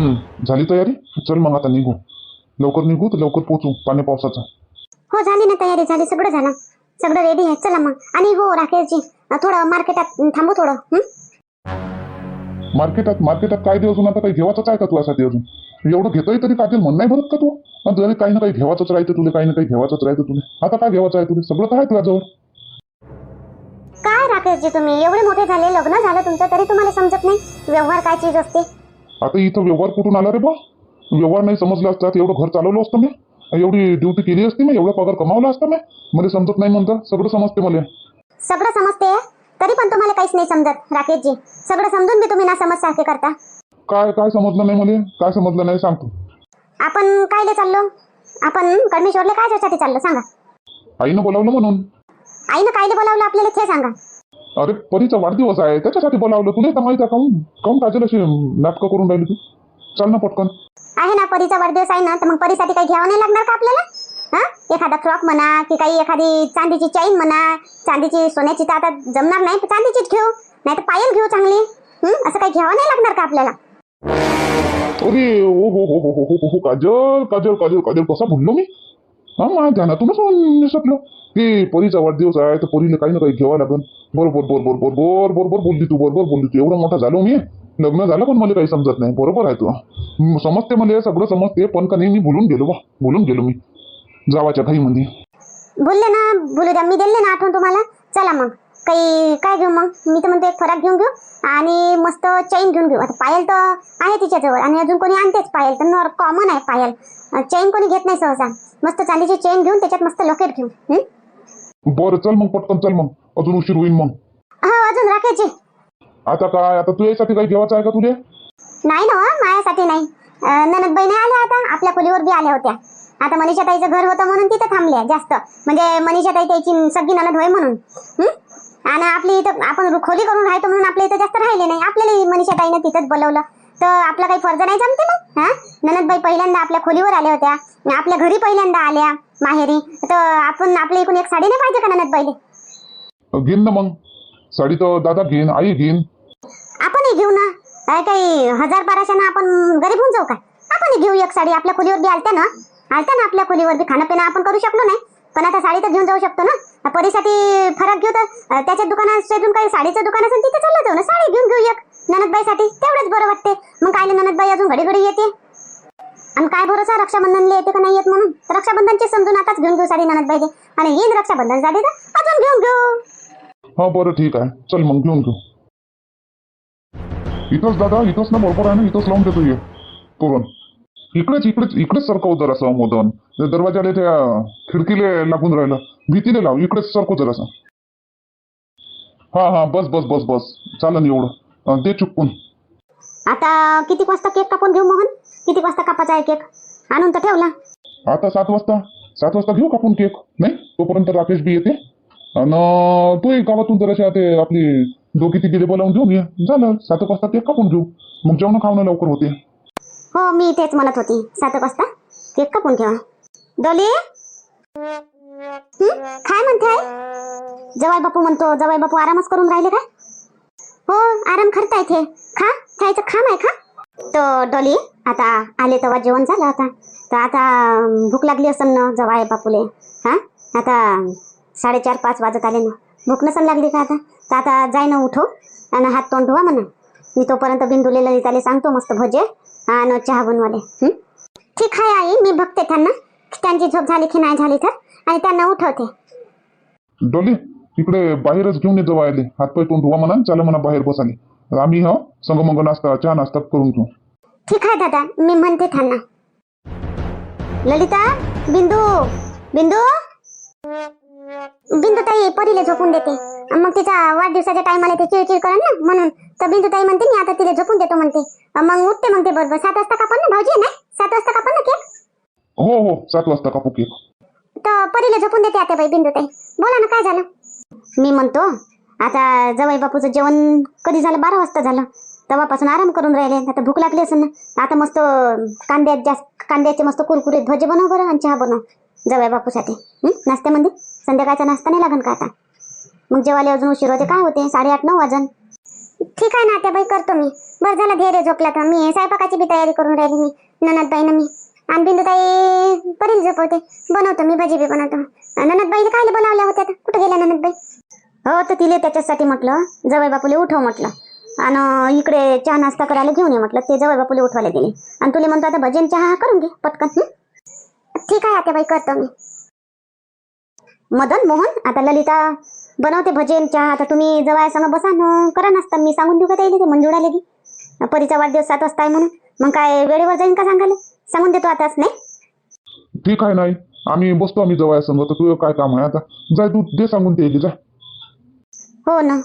हम्म, झाली तयारी? चल मग आता निघू. लवकर निघू तर लवकर पोचू पाणी पावसाचं. हो झाली ना तयारी झाली सगळं झालं. सगळं रेडी आहे चला मग. आणि हो राकेशजी थोडं मार्केटात थांबू थोडं हं? मार्केटात मार्केटात काय दे अजून? आता काही घेवायचंच आहे का तुझ्यासाठी अजून? एवढं घेतोय तरी काय म्हण नाही भरत का तू? आणि जरी काही ना काही घेवायचंच राहतं तुला काही ना काही घेवायचंच राहतं तुला. आता काय घेवायचं आहे तुला? सगळं तर आहे तुझ्याजवळ. काय राकेशजी तुम्ही? एवढे मोठे झाले लग्न झालं तुमचं तरी तुम्हाला समजत नाही व्यवहार काय चीज असते. आता इथं व्यवहार कुठून आला रे बा? व्यवहार नाही समजला असतात एवढं घर चालवलं असतं मी. एवढी ड्युटी केली असती मी एवढा पगार कमावला असता मी. मला समजत नाही म्हणतं सगळं समजते मला. सगळं समजते? तरी पण तुम्हाला काहीच नाही समजत राकेशजी. सगळं समजून बी तुम्ही ना समज सारखे करता. काय काय समजलं नाही मला काय समजलं नाही सांगतो आपण कायले चाललो? आपण कडमेश्वरले काय साठी चाललो? सांगा. आईनं बोलावलं म्हणून. आईनं कायले बोलावलं? आपल्याला ते सांगा. अरे परीचा वाढदिवस आहे. त्याच्यासाठी बोलावलं तुला. तर माहिती काऊन काऊन काजल अशी नाटकं करून राहिली तू? चाल ना पटकन. आहे ना परीचा वाढदिवस आहे ना तर मग परीसाठी काही घ्यावं नाही लागणार का आपल्याला? हा? एखादा फ्रॉक म्हणा की काही एखादी चांदीची चैन म्हणा चांदीची सोन्याची तर आता जमणार नाही तर चांदीचीच घेऊ. नाही तर पायल घेऊ चांगली. हं? असं काही घ्यावं नाही लागणार का आपल्याला? अरे ओ हो हो हो हो हो हो काजल काजल काजल काजल कसा बोललो मी? हा माझ्या ध्यानातूनच निसटलो. ते परीचा वाढदिवस आहे तर परीला काही ना काही घ्यावं लागेल बरोबर बरोबर बरोबर बरोबर बोलली तू बरोबर बोलली तू. एवढा मोठा झालो मी? लग्न झालं पण मला काही समजत नाही. बरोबर आहे तू. समजते मला सगळं समजते पण का नाही मी बोलून गेलो बा. बोलून गेलो मी. जावाच्या घाईमध्ये. बोलले ना बोलू द्या. मी दिले ना आठवण तुम्हाला. चला मग. काही काय घेऊ मग? मी तर म्हणते एक फराक घेऊन घेऊ आणि मस्त चैन घेऊन घेऊ. आता पायल तर आहे तिच्याजवळ आणि अजून कोणी आणतेच पायल. तर कॉमन आहे पायल. चैन कोणी घेत नाही सहसा. मस्त चांदीची चैन घेऊन त्याच्यात मस्त लॉकेट घेऊ. हं? बरं चल मग पटकन चल मग. अजून उशीर होईल मग. हो अजून राखायची. आता काय आता तू यासाठी काही घेवायचं आहे का तुले? नाही ना हो, माझ्यासाठी नाही. अं, ननद बहिणी आल्या आता. आपल्या खोलीवर बी आल्या होत्या. आता मनीषा ताईचं घर होतं म्हणून तिथं थांबल्या जास्त. म्हणजे मनीषा ताई त्याची सगळी ननद होय म्हणून. हं? आणि आपली इथं आपण खोली करून राहतो म्हणून आपल्या इथं जास्त राहिले नाही. आपल्याला मनीषा ताईनं तिथंच बोलवलं. तर आपला काही फर्ज नाही जमते मग हा? ननदबाई पहिल्यांदा आपल्या खोलीवर आल्या होत्या. आपल्या घरी पहिल्यांदा आल्या माहेरी. तर आपण आपल्या इकडून एक साडी नाही पाहिजे का ननदबाईले? घेईन ना मग. साडी तर दादा घेईन आई घेईन. आपणही घेऊ ना. काय काही हजार बाराशे आपण गरीब होऊन जाऊ का? आपणही घेऊ एक साडी. आपल्या खोलीवर बी आलत्या ना? आलत्या ना आपल्या खोलीवर बी खाणं पिणं आपण करू शकलो नाही. पण आता साडी तर घेऊन जाऊ शकतो ना? परीसाठी फरक घेऊ तर त्याच्या दुकानात शोधून काही साडीचं दुकान असेल तिथे चाललं जाऊ ना. साडी घेऊन घेऊ एक. ननदबाईसाठी. तेवढंच बरं वाटते मग काय ननदबाई अजून घडी घडी येते. आणि काय भरोसा रक्षाबंधनला येते का नाही येत म्हणून? तर रक्षाबंधनची समजून आताच घेऊन घेऊ साडी ननदबाईचे आणि येईन रक्षाबंधन साडी तर अजून घेऊन घेऊ. हा बरं ठीक आहे. चल मग घेऊन घेऊ. इथंच दादा इथंच ना बरोबर आहे ना इथंच लावून देतो ये. इकडेच इकडेच इकडेच सरकव जरासं मोदन. त्या दरवाजाला त्या खिडकीले लागून राहिलं. भीतीले लाव इकडेच सरकव जरासं. हा हा बस बस बस बस. चालन एवढं. दे चुकून. आता किती वाजता केक कापून घेऊ मोहन? किती वाजता कापायचा आहे केक? आणून तर ठेवला. आता सात वाजता? सात वाजता घेऊ कापून केक? नाही? तोपर्यंत राकेश बी येते. आणि तू एक गावातून जराशा ते आपली दोघी तिघीले बोलावून घेऊन ये. झालं. सात वाजता केक कापून घेऊ. मग जेवण खावणं लवकर होते. हो मी इथेच म्हणत होती. सात वाजता. केक कापून ठेवा. डोली? काय म्हणते जवाई बापू म्हणतो जवाई बापू आरामच करून राहिले का? हो आराम करताय ते खा खायचं खा नाही खा. तो डोली आता आले तेव्हा जेवण झालं आता. तर आता भूक लागली असेल ना जवाई बापूले. हा? आता साडेचार पाच वाजत आले ना. भूक नसन लागली का आता? तर आता जाय ना उठो. आणि हात तोंड धुवा म्हणा. मी तोपर्यंत बिंदुले ललिताले सांगतो मस्त भजे आणि चहा बनवाले? ठीक आहे आई मी बघते त्यांना. त्यांची झोप झाली की नाही झाली तर? आणि त्यांना उठवते. डोली इकडे बाहेरच घेऊन येतो आले. हातपाय तोंड धुवा म्हणा चला म्हणा बाहेर बसाले आम्ही हा संगमंग नाश्ता चहा नाश्ता करून घेऊ. ठीक आहे दादा मी म्हणते त्यांना. ललिता बिंदू बिंदू. बिंदू ताई परीले झोपून देते. मग तिचा वाढदिवसाच्या टायमाला ते चिडचिड करा ना म्हणून. तर बिंदू ताई म्हणते मी आता तिला झोपून देतो म्हणते. मग उठते मग ते बरोबर सात वाजता कापण ना भाऊजी नाही सात वाजता कापण ना केक? हो हो सात वाजता कापू केक. तर परीला झोपून देते आता बाई बिंदू ताई. बोला ना काय झालं? मी म्हणतो आता जवाई बापूचं जेवण कधी झालं? बारा वाजता झालं. तेव्हापासून आराम करून राहिले. आता भूक लागली असेल ना आता मस्त कांद्यात जास्त कांद्याचे मस्त कुरकुरीत भजे बनव बरं आणि चहा बनव जवाई बापूसाठी. हं? नाश्त्यामध्ये? संध्याकाळचा नाश्ता नाही लागन का आता? मग जेवायला अजून उशीर होते काय होते? साडेआठ नऊ वाजन. ठीक आहे ना आत्याबाई करतो मी. बरं झालं धैर्य झोपला तर. मी स्वयंपाकाची बी तयारी करून राहिली मी ननदबाईनं मी. आणि बिंदुताई परील झोपवते. बनवतो मी भजी बी बनवतो. ननदबाईला काय बोलावल्या होत्या? कुठे गेल्या ननदबाई? हो तर तिले त्याच्यासाठी म्हटलं. जवळ बापूले उठव म्हटलं. आणि इकडे चहा नाश्ता करायला घेऊन ये म्हटलं. ते जवळ बापूले उठवायला गेले. आणि तुले म्हणतो आता भजन चहा करून घे पटकन. ठीक आहे आत्याबाई करतो मी. मदन मोहन आता ललिता बनवते भजन चहा. आता तुम्ही जवळ संग बसा न. करा नाश्ता. मी सांगून देऊ का ताईले ते मंजुळा लगी परीचा वाढदिवस सात वाजता आहे म्हणून. मग काय वेळेवर जाईन का सांगायला? सांगून देतो आताच नाही? ठीक आहे नाही. आम्ही बसतो आम्ही जवळ संग तर तुझं काय काम आहे आता? जाय तू दे सांगून ते जा. हो ना.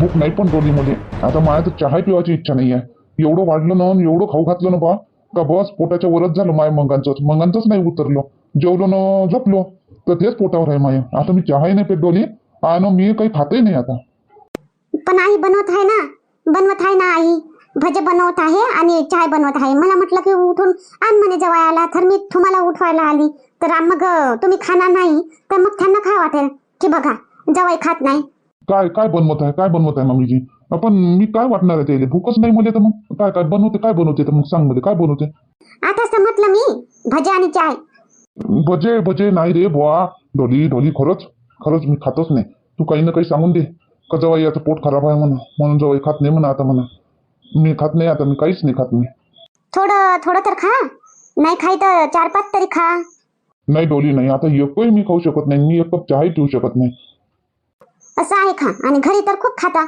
भूक नाही पण मध्ये आता मला तर चहा पिवायची इच्छा नाही आहे. एवढं वाढलं ना एवढं खाऊ घातलं ना बा का बस पोटाच्या वरच झालं माय मंगांचंच. मंगांचंच नाही उतरलो. जेवलो ना झोपलो. तर तेच पोटावर आहे माय. आता मी चहाही नाही पेट डोली. आणि मी काही खातही नाही आता. पण आई बनवत आहे ना? बनवत आहे ना आई? भजे बनवत आहे आणि चाय बनवत आहे. मला म्हटलं की उठून आण म्हणे जवायला तर मी तुम्हाला उठवायला आली. तर मग तुम्ही खाणार नाही तर मग त्यांना खा वाटेल? की बघा जवाई खात नाही. काय काय बनवत आहे? काय बनवत आहे मम्मीजी आपण मी काय वाटणार आहे त्याला? भूकच नाही मध्ये तर मग? काय काय बनवते? काय बनवते? तर मग सांगमध्ये काय बनवते? तर म्हटलं मी. भजे आणि चाय. भजे भजे नाही रे बुवा. डोली डोली खरंच खरंच मी खातच नाही. तू काही ना काही सांगून दे. का जवाई याचं पोट खराब आहे म्हणा म्हणून जवाई खात नाही म्हणा आता म्हणा. मी खात नाही आता मी काहीच नाही खात मी. थोडं थोडं तर खा. नाही खाई तर चार पाच तरी खा. नाही डोली नाही. आता एकही मी खाऊ शकत नाही. मी एक कप चहाही पिऊ शकत नाही. असं आहे खा. आणि घरी तर खूप खाता.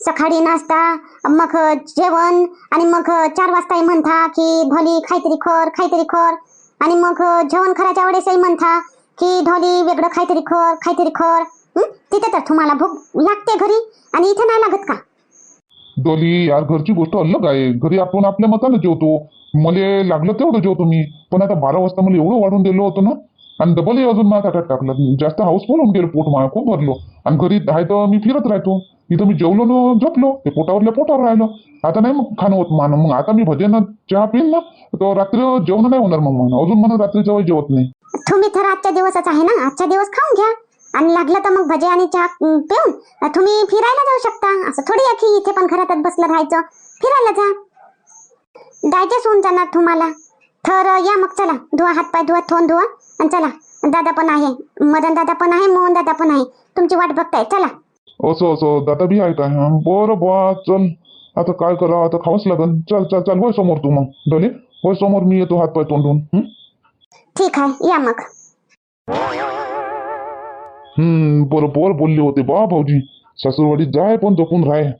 सकाळी नाश्ता मग जेवण आणि मग चार वाजताही म्हणता की ढोली काहीतरी खर काहीतरी खर. आणि मग जेवण करायच्या वेळेसही म्हणता की ढोली वेगळं काहीतरी खर काहीतरी खर. तिथे तर तुम्हाला भूक लागते घरी आणि इथे नाही लागत का? डोली यार घरची गोष्ट अलग आहे. घरी आपण आपल्या मतानं जेवतो. मला लागलं तेवढं जेवतो मी. पण आता बारा वाजता मला एवढं वाढून दिलं होतं ना आणि डबलही अजून माझ्या ताटात टाकलं जास्त हाऊसफुल होऊन गेलं पोट मला खूप भरलो. आणि घरी आहे तर मी फिरत राहतो. इथं मी जेवलो ना झोपलो. ते पोटावरल्या पोटावर राहिलो. आता नाही मग खाणं होत मान. मग आता मी भजन चहा पिन ना तर रात्री जेवण नाही होणार मग म्हणून. अजून मला रात्री जेव्हा जेवत नाही. तुम्ही तर आजच्या दिवसच आहे ना? आजच्या दिवस खाऊन घ्या. आणि लागलं तर मग भजे आणि चहा पिऊन. तुम्ही फिरायला जाऊ शकता. असं थोडी आहे की इथे पण घरातच बसलं राहायचं. फिरायला जा. डायजेस्ट होऊन जाणार तुम्हाला. तर या मग चला. धुवा हात पाय धुवा थोन धुवा. आणि चला दादा पण आहे मदन दादा पण आहे मोहन दादा पण आहे तुमची वाट बघताय चला. असं असं दादा बी आहे काय बरं बुवा चल. आता काय करा आता खावंच लागन. चल चल चल होय समोर तू मग डोले होय समोर मी येतो हात पाय तोंडून? ठीक आहे या मग. हम्म बरोबर बोलले होते बा भाऊजी. सासूरवाडीत जाय पण जपून राह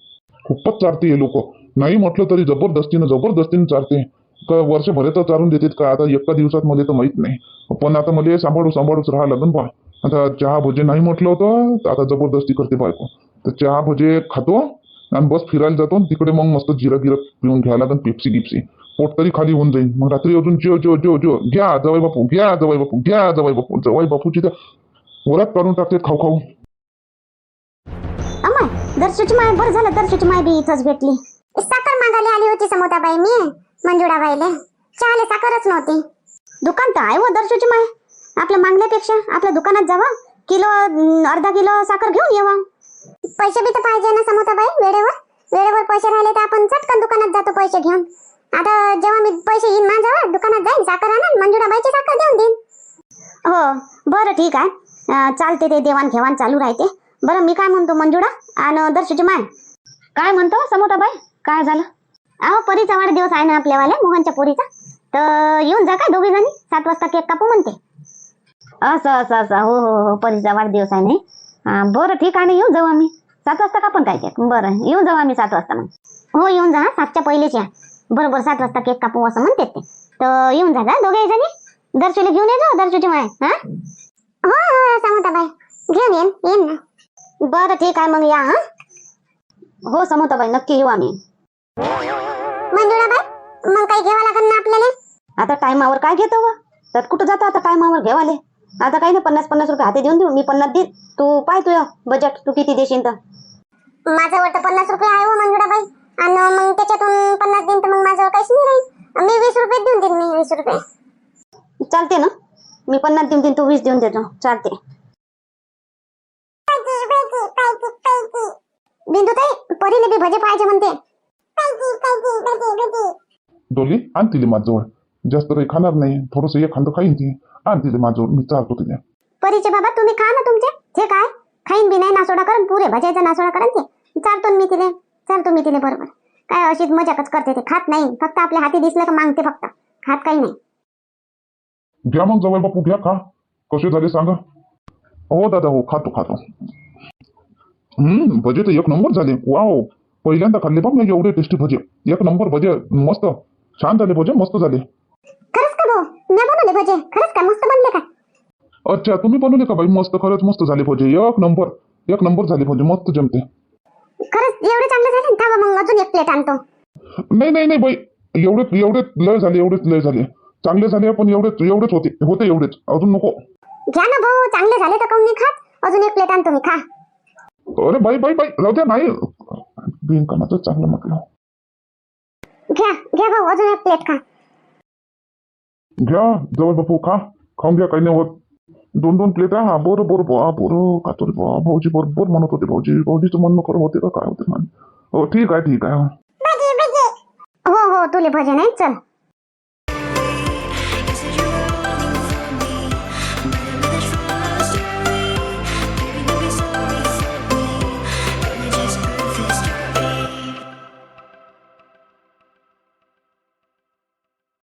खूपच चारते हे लोक. नाही म्हटलं तरी जबरदस्तीनं जबरदस्तीनं चारते. का तर चालून देतात का? आता एका दिवसात मध्ये तर माहीत नाही. पण आता मला सांभाळू सांभाळूच राहा लागन बा. आता चहा भजे नाही म्हटलं होतं आता जबरदस्ती करते बायको. तर चहा भजे खातो आणि बस फिरायला जातो तिकडे मग मस्त जिरा गिरा पिऊन घ्यायला लागेल पेप्सी गिप्सी. पोट तरी खाली होऊन जाईल मग रात्री अजून जो जो जो जो घ्या जवाई बापू घ्या जवाई बापू घ्या जवाई बापू जवाई बापूची तर वरात काढून टाकते खाऊ खाऊ. दर्शूची माय बरं झालं दर्शूची माय बी इथंच भेटली. साखर मागायला आली होती समोताबाई मी. मंजुळाबाईले चहाला साखरच नव्हती. दुकान तर आहे हो दर्शूची माय. आपल्या मागण्यापेक्षा आपल्या दुकानात जावा किलो अं, अर्धा किलो साखर घेऊन येवा. पैसे बी तर पाहिजे ना समोताबाई वेळेवर. वेळेवर पैसे राहिले तर आपण चटकन दुकानात जातो पैसे घेऊन. आता जेव्हा मी पैसे येईन माझ्यावर दुकानात जाईन साखर आणा मंजुळाबाईची साखर देऊन देईन. हो बरं ठीक आहे. अं, चालते ते देवाणघेवाण चालू राहते. बरं मी काय म्हणतो मंजुळा आणि दर्शूची माय? काय म्हणतो समोताबाई? काय झालं? अहो परीचा वाढदिवस आहे ना आपल्यावाल्या मोहनच्या पोरीचा. तर येऊन जा काय दोघी जणी सात वाजता केक कापू म्हणते. असं असं असं. हो हो हो परीचा वाढदिवस आहे नाही. हा, बरं ठीक आहे ना येऊन जाऊ आम्ही. सात वाजता कापून काय केक? बरं येऊन जाऊ आम्ही सात वाजता मग. हो येऊन जा सातच्या पहिलेच या. बरोबर सात वाजता केक कापू असं म्हणते ते. तर येऊन जा दोघे जणी. दर्शूला घेऊन ये जा दर्शूची माय हा हो हो, हो समोताबाई. घेऊन येईन येईन ना. बरं ठीक आहे मग या हा. हो समताबाई नक्की येऊ आम्ही. मंजुळाबाई मग काही घ्यावं लागेल ना आपल्याला? आता टायमावर काय घेतो व तर कुठं जातो आता टायमावर घेवाले? आता काही नाही पन्नास पन्नास रुपये हाती देऊन देऊ मी पन्नास देईन तू पाय तुझं बजेट तू किती देशील तर. माझ्यावर तर पन्नास रुपये आहे हो मंजुळाबाई. आणि मग त्याच्यातून पन्नास देईन तर मग माझ्यावर काहीच नाही राहील. मी वीस रुपये देऊन देईन मी वीस रुपये. चालते ना. मी पन्नास देऊन देईन तू वीस देऊन देतो. चालते. बिंदू ताई परीले बी भजे पाहिजे म्हणते. डोली आण तिले माझजवळ जास्त काही खाणार नाही. थोडस एक खांद खाईन ती. आण तिले माझजवळ मी चालतो तिला. परीचे बाबा तुम्ही खा ना तुमचे. ते काय? खाईन बी नाही नासोडा करून. पुरे भजायचा नासोडा करून ते चालतो मी तिले. चालतो मी तिले बरोबर. काय अशीच मजाकच करते ते. खात नाही. फक्त आपल्या हाती दिसलं का मागते फक्त. खात काही नाही. घ्या मग जवळ बापू घ्या खा. कसे झाले सांगा. हो दादा हो खातो खातो. हम्म भजे तर एक नंबर झाले. वाव. पहिल्यांदा खाल्ले बघ मी एवढे टेस्टी भजे. एक नंबर भजे मस्त. छान झाले भजे मस्त झाले. खरंच का भाऊ? मी बनवले भजे. खरंच का? मस्त बनले का? अच्छा तुम्ही बनवले का बाई मस्त खरंच मस्त झाले भजे. एक नंबर एक नंबर झाले भजे. मस्त जमते. खरंच एवढे चांगले झाले ना? थांबा मग अजून एक प्लेट आणतो. नाही नाही नाही बाई. एवढे एवढे लय झाले एवढेच लय झाले. चांगले झाले पण एवढेच एवढेच होते. होते एवढेच. अजून नको. घ्या ना भाऊ. चांगले झाले तर काऊन नाही खात? अजून एक प्लेट आणतो मी. खा. अरे बाई बाई बाई. राहू द्या नाही. बिनकामाचं चांगलं म्हटलं घ्या घ्या भाऊ अजून एक प्लेट खा. घ्या जवळ बापू खा. खाऊन घ्या काही नाही होत. दोन दोन प्लेट हा बरं बरं बा बरं खातो रे बा. भाऊजी बरोबर म्हणत होते भाऊजी. भाऊजीचं म्हणणं खरं होते का काय होते म्हण हो ठीक आहे ठीक आहे हो. हो तुले भजे नाही चल.